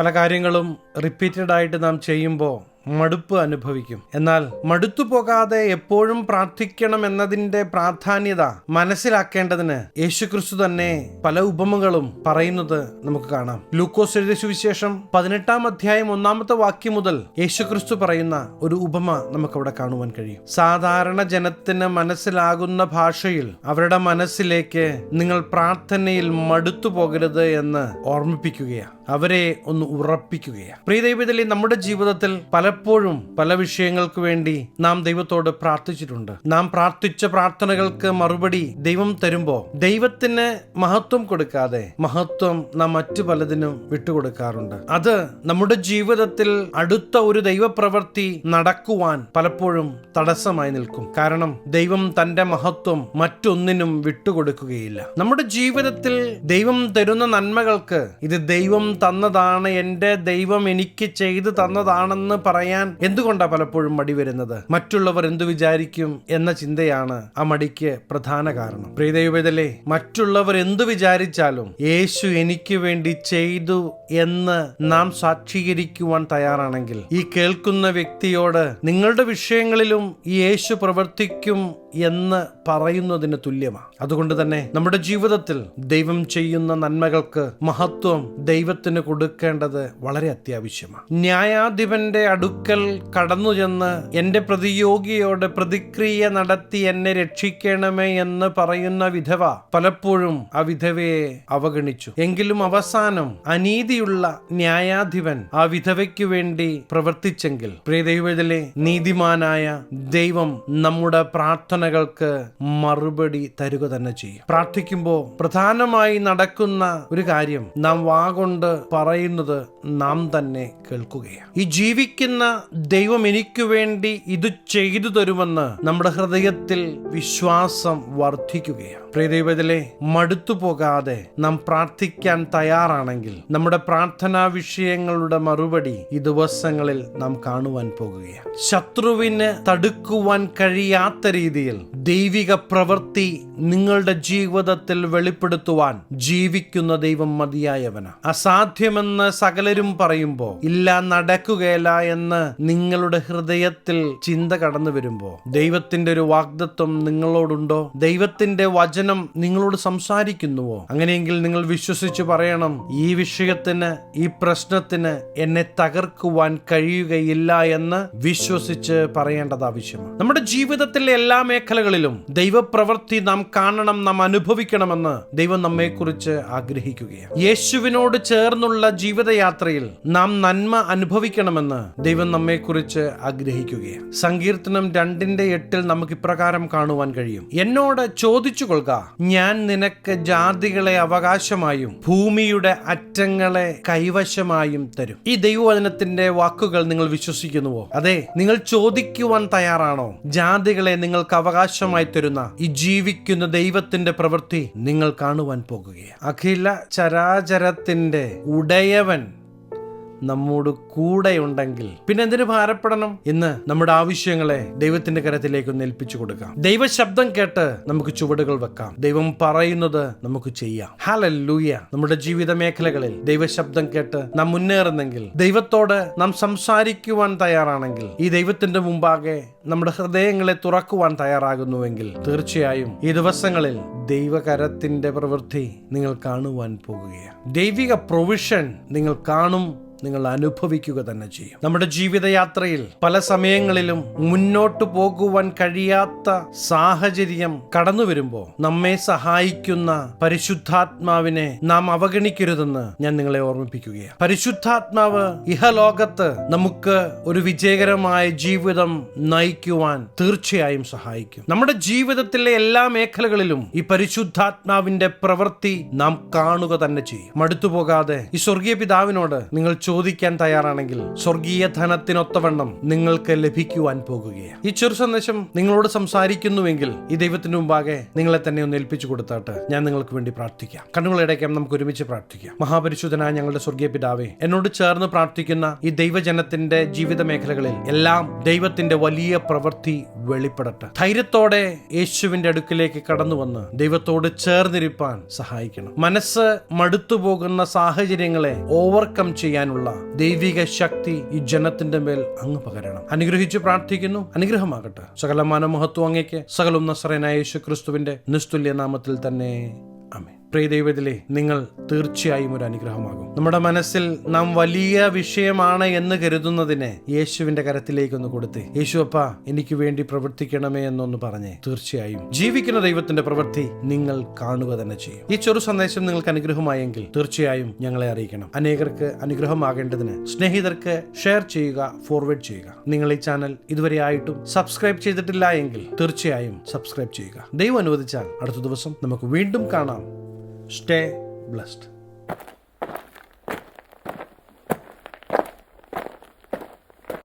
പല കാര്യങ്ങളും റിപ്പീറ്റഡ് ആയിട്ട് നാം ചെയ്യുമ്പോൾ മടുപ്പ് അനുഭവിക്കും. എന്നാൽ മടുത്തു പോകാതെ എപ്പോഴും പ്രാർത്ഥിക്കണം എന്നതിന്റെ പ്രാധാന്യത മനസ്സിലാക്കേണ്ടതിന് യേശുക്രിസ്തു തന്നെ പല ഉപമകളും പറയുന്നത് നമുക്ക് കാണാം. ലൂക്കോസ് എഴുതിയ സുവിശേഷം പതിനെട്ടാം അധ്യായം ഒന്നാമത്തെ വാക്യം മുതൽ യേശുക്രിസ്തു പറയുന്ന ഒരു ഉപമ നമുക്കവിടെ കാണുവാൻ കഴിയും. സാധാരണ ജനത്തിന് മനസ്സിലാകുന്ന ഭാഷയിൽ അവരുടെ മനസ്സിലേക്ക് നിങ്ങൾ പ്രാർത്ഥനയിൽ മടുത്തു പോകരുത് എന്ന് ഓർമ്മിപ്പിക്കുകയാണ്. അവരെ ഒന്ന് ഉറപ്പിക്കുകയാണ്. പ്രിയ ദൈവത്തിലെ നമ്മുടെ ജീവിതത്തിൽ പലപ്പോഴും പല വിഷയങ്ങൾക്ക് വേണ്ടി നാം ദൈവത്തോട് പ്രാർത്ഥിച്ചിട്ടുണ്ട്. നാം പ്രാർത്ഥിച്ച പ്രാർത്ഥനകൾക്ക് മറുപടി ദൈവം തരുമ്പോ ദൈവത്തിന് മഹത്വം കൊടുക്കാതെ മഹത്വം നാം മറ്റു പലതിനും വിട്ടുകൊടുക്കാറുണ്ട്. അത് നമ്മുടെ ജീവിതത്തിൽ അടുത്ത ഒരു ദൈവപ്രവൃത്തി നടക്കുവാൻ പലപ്പോഴും തടസ്സമായി നിൽക്കും. കാരണം ദൈവം തന്റെ മഹത്വം മറ്റൊന്നിനും വിട്ടുകൊടുക്കുകയില്ല. നമ്മുടെ ജീവിതത്തിൽ ദൈവം തരുന്ന നന്മകൾക്ക് ഇത് ദൈവം തന്നതാണ് എന്റെ ദൈവം എനിക്ക് ചെയ്തു തന്നതാണെന്ന് പറയാൻ എന്തുകൊണ്ടാണ് പലപ്പോഴും മടി വരുന്നത്? മറ്റുള്ളവർ എന്തു വിചാരിക്കും എന്ന ചിന്തയാണ് ആ മടിക്ക് പ്രധാന കാരണം. പ്രിയദൈവതല്ലേ മറ്റുള്ളവർ എന്തു വിചാരിച്ചാലും യേശു എനിക്ക് വേണ്ടി ചെയ്തു എന്ന് നാം സാക്ഷീകരിക്കുവാൻ തയ്യാറാണെങ്കിൽ ഈ കേൾക്കുന്ന വ്യക്തിയോട് നിങ്ങളുടെ വിഷയങ്ങളിലും യേശു പ്രവർത്തിക്കും എന്ന് പറയുന്നതിന് തുല്യമാണ് അതുകൊണ്ട് തന്നെ നമ്മുടെ ജീവിതത്തിൽ ദൈവം ചെയ്യുന്ന നന്മകൾക്ക് മഹത്വം ദൈവത്തിന് കൊടുക്കേണ്ടത് വളരെ അത്യാവശ്യമാണ് ന്യായാധിപന്റെ അടുക്കൽ കടന്നു ചെന്ന് എന്റെ പ്രതിയോഗിയോട് പ്രതിക്രിയ നടത്തി എന്നെ രക്ഷിക്കണമേ എന്ന് പറയുന്ന വിധവ പലപ്പോഴും ആ വിധവയെ അവഗണിച്ചു. എങ്കിലും അവസാനം അനീതിയുള്ള ന്യായാധിപൻ ആ വിധവയ്ക്ക് വേണ്ടി പ്രവർത്തിച്ചെങ്കിൽ പ്രിയദൈവത്തിലെ നീതിമാനായ ദൈവം നമ്മുടെ പ്രാർത്ഥനകൾക്ക് മറുപടി തരുക തന്നെ ചെയ്യും. പ്രാർത്ഥിക്കുമ്പോൾ പ്രധാനമായി നടക്കുന്ന ഒരു കാര്യം നാം വാഗൊണ്ട് പറയുന്നത് നാം തന്നെ കേൾക്കുകയാണ്. ഈ ജീവിക്കുന്ന ദൈവം എനിക്ക് വേണ്ടി ഇത് ചെയ്തു തരുമെന്ന് നമ്മുടെ ഹൃദയത്തിൽ വിശ്വാസം വർദ്ധിക്കുകയാണ്. പ്രിയദൈവത്തിലെ മടുത്തു പോകാതെ നാം പ്രാർത്ഥിക്കാൻ തയ്യാറാണെങ്കിൽ നമ്മുടെ പ്രാർത്ഥനാ വിഷയങ്ങളുടെ മറുപടി ഈ ദിവസങ്ങളിൽ നാം കാണുവാൻ പോകുകയാണ്. ശത്രുവിന് തടുക്കുവാൻ കഴിയാത്ത രീതിയിൽ ദൈവിക പ്രവൃത്തി നിങ്ങളുടെ ജീവിതത്തിൽ വെളിപ്പെടുത്തുവാൻ ജീവിക്കുന്ന ദൈവം മതിയായവന. അസാധ്യമെന്ന് സകലരും പറയുമ്പോൾ ഇല്ല നടക്കുകയില്ല എന്ന് നിങ്ങളുടെ ഹൃദയത്തിൽ ചിന്ത കടന്നു വരുമ്പോൾ ദൈവത്തിന്റെ ഒരു വാഗ്ദത്വം നിങ്ങളോടുണ്ടോ? ദൈവത്തിന്റെ വചനം നിങ്ങളോട് സംസാരിക്കുന്നുവോ? അങ്ങനെയെങ്കിൽ നിങ്ങൾ വിശ്വസിച്ച് പറയണം ഈ വിഷയത്തിന് ഈ പ്രശ്നത്തിന് എന്നെ തകർക്കുവാൻ കഴിയുകയില്ല എന്ന് വിശ്വസിച്ച് പറയേണ്ടത് ആവശ്യമാണ്. നമ്മുടെ ജീവിതത്തിലെ എല്ലാ മേഖലകളിലും ദൈവപ്രവൃത്തി നാം കാണണം നാം അനുഭവിക്കണമെന്ന് ദൈവം നമ്മെക്കുറിച്ച് ആഗ്രഹിക്കുകയാണ്. യേശുവിനോട് ചേർന്നുള്ള ജീവിതയാത്രയിൽ നാം നന്മ അനുഭവിക്കണമെന്ന് ദൈവം നമ്മെക്കുറിച്ച് ആഗ്രഹിക്കുകയാണ്. സങ്കീർത്തനം രണ്ടിന്റെ എട്ടിൽ നമുക്ക് ഇപ്രകാരം കാണുവാൻ കഴിയും. എന്നോട് ചോദിച്ചു കൊള്ളുക ഞാൻ നിനക്ക് ജാതികളെ അവകാശമായും ഭൂമിയുടെ അറ്റങ്ങളെ കൈവശമായും തരും. ഈ ദൈവവചനത്തിന്റെ വാക്കുകൾ നിങ്ങൾ വിശ്വസിക്കുന്നുവോ? അതെ നിങ്ങൾ ചോദിക്കുവാൻ തയ്യാറാണോ? ജാതികളെ നിങ്ങൾക്ക് അവകാശമായി തരുന്ന ഈ ജീവിക്കുന്ന ദൈവത്തിന്റെ പ്രവൃത്തി നിങ്ങൾ കാണുവാൻ പോകുകയാണ്. അഖില ചരാചരത്തിന്റെ ഉടയവൻ നമ്മോട് കൂടെ ഉണ്ടെങ്കിൽ പിന്നെ എന്തിനു ഭാരപ്പെടണം? ഇന്ന് നമ്മുടെ ആവശ്യങ്ങളെ ദൈവത്തിന്റെ കരത്തിലേക്ക് ഒന്ന് ഏൽപ്പിച്ചു കൊടുക്കാം. ദൈവ ശബ്ദം കേട്ട് നമുക്ക് ചുവടുകൾ വെക്കാം. ദൈവം പറയുന്നത് നമുക്ക് ചെയ്യാം. ഹാലല്ലൂയ നമ്മുടെ ജീവിത മേഖലകളിൽ ദൈവശബ്ദം കേട്ട് നാം മുന്നേറുന്നെങ്കിൽ ദൈവത്തോട് നാം സംസാരിക്കുവാൻ തയ്യാറാണെങ്കിൽ ഈ ദൈവത്തിന്റെ മുമ്പാകെ നമ്മുടെ ഹൃദയങ്ങളെ തുറക്കുവാൻ തയ്യാറാകുന്നുവെങ്കിൽ തീർച്ചയായും ഈ ദിവസങ്ങളിൽ ദൈവകരത്തിന്റെ പ്രവൃത്തി നിങ്ങൾ കാണുവാൻ പോകുകയാണ്. ദൈവിക പ്രൊവിഷൻ നിങ്ങൾ കാണും നിങ്ങൾ അനുഭവിക്കുക തന്നെ ചെയ്യും. നമ്മുടെ ജീവിതയാത്രയിൽ പല സമയങ്ങളിലും മുന്നോട്ട് പോകുവാൻ കഴിയാത്ത സാഹചര്യം കടന്നു വരുമ്പോൾ നമ്മെ സഹായിക്കുന്ന പരിശുദ്ധാത്മാവിനെ നാം അവഗണിക്കരുതെന്ന് ഞാൻ നിങ്ങളെ ഓർമ്മിപ്പിക്കുകയാണ്. പരിശുദ്ധാത്മാവ് ഇഹലോകത്ത് നമുക്ക് ഒരു വിജയകരമായ ജീവിതം നയിക്കുവാൻ തീർച്ചയായും സഹായിക്കും. നമ്മുടെ ജീവിതത്തിലെ എല്ലാ മേഖലകളിലും ഈ പരിശുദ്ധാത്മാവിന്റെ പ്രവൃത്തി നാം കാണുക തന്നെ ചെയ്യും. മടുത്തു പോകാതെ ഈ സ്വർഗീയ പിതാവിനോട് നിങ്ങൾ ചോദിക്കാൻ തയ്യാറാണെങ്കിൽ സ്വർഗീയ ധനത്തിനൊത്തവണ്ണം നിങ്ങൾക്ക് ലഭിക്കുവാൻ പോകുകയാണ്. ഈ ചെറു സന്ദേശം നിങ്ങളോട് സംസാരിക്കുന്നുവെങ്കിൽ ഈ ദൈവത്തിന് മുമ്പാകെ നിങ്ങളെ തന്നെ ഒന്ന് ഏൽപ്പിച്ചു കൊടുത്താട്ട് ഞാൻ നിങ്ങൾക്ക് വേണ്ടി പ്രാർത്ഥിക്കാം. കണ്ണുകളടയ്ക്കാം നമുക്ക് ഒരുമിച്ച് പ്രാർത്ഥിക്കാം. മഹാപരിശുദ്ധനായ ഞങ്ങളുടെ സ്വർഗീയ പിതാവേ എന്നോട് ചേർന്ന് പ്രാർത്ഥിക്കുന്ന ഈ ദൈവജനത്തിന്റെ ജീവിത മേഖലകളിൽ എല്ലാം ദൈവത്തിന്റെ വലിയ പ്രവൃത്തി വെളിപ്പെടട്ടെ. ധൈര്യത്തോടെ യേശുവിന്റെ അടുക്കിലേക്ക് കടന്നു വന്ന് ദൈവത്തോട് ചേർന്നിരിപ്പാൻ സഹായിക്കണം. മനസ്സ് മടുത്തു പോകുന്ന സാഹചര്യങ്ങളെ ഓവർകം ചെയ്യാനുള്ള ചെയ്യുവാനുള്ള ദൈവിക ശക്തി ഈ ജനത്തിന്റെ മേൽ അങ്ങ് പകരണം. അനുഗ്രഹിച്ചു പ്രാർത്ഥിക്കുന്നു. അനുഗ്രഹമാകട്ടെ. സകല മഹത്വം അങ്ങേക്ക്. സകലും നസറനായ യേശു ക്രിസ്തുവിന്റെ നിസ്തുല്യ നാമത്തിൽ തന്നെ. അമേ പ്രിയ ദൈവത്തിലെ നിങ്ങൾ തീർച്ചയായും ഒരു അനുഗ്രഹമാകും. നമ്മുടെ മനസ്സിൽ നാം വലിയ വിഷയമാണ് എന്ന് കരുതുന്നതിനെ യേശുവിന്റെ കരത്തിലേക്കൊന്ന് കൊടുത്ത്. യേശു അപ്പ എനിക്ക് വേണ്ടി പ്രവർത്തിക്കണമേ എന്നൊന്ന് പറഞ്ഞേ. തീർച്ചയായും. ജീവിക്കുന്ന ദൈവത്തിന്റെ പ്രവൃത്തി നിങ്ങൾ കാണുക തന്നെ ചെയ്യും. ഈ ചെറു സന്ദേശം നിങ്ങൾക്ക് അനുഗ്രഹമായെങ്കിൽ തീർച്ചയായും ഞങ്ങളെ അറിയിക്കണം. അനേകർക്ക് അനുഗ്രഹമാകേണ്ടതിന് സ്നേഹിതർക്ക് ഷെയർ ചെയ്യുക ഫോർവേഡ് ചെയ്യുക. നിങ്ങൾ ഈ ചാനൽ ഇതുവരെ ആയിട്ടും സബ്സ്ക്രൈബ് ചെയ്തിട്ടില്ല എങ്കിൽ തീർച്ചയായും സബ്സ്ക്രൈബ് ചെയ്യുക. ദൈവം അനുവദിച്ചാൽ അടുത്ത ദിവസം നമുക്ക് വീണ്ടും കാണാം. Stay blessed.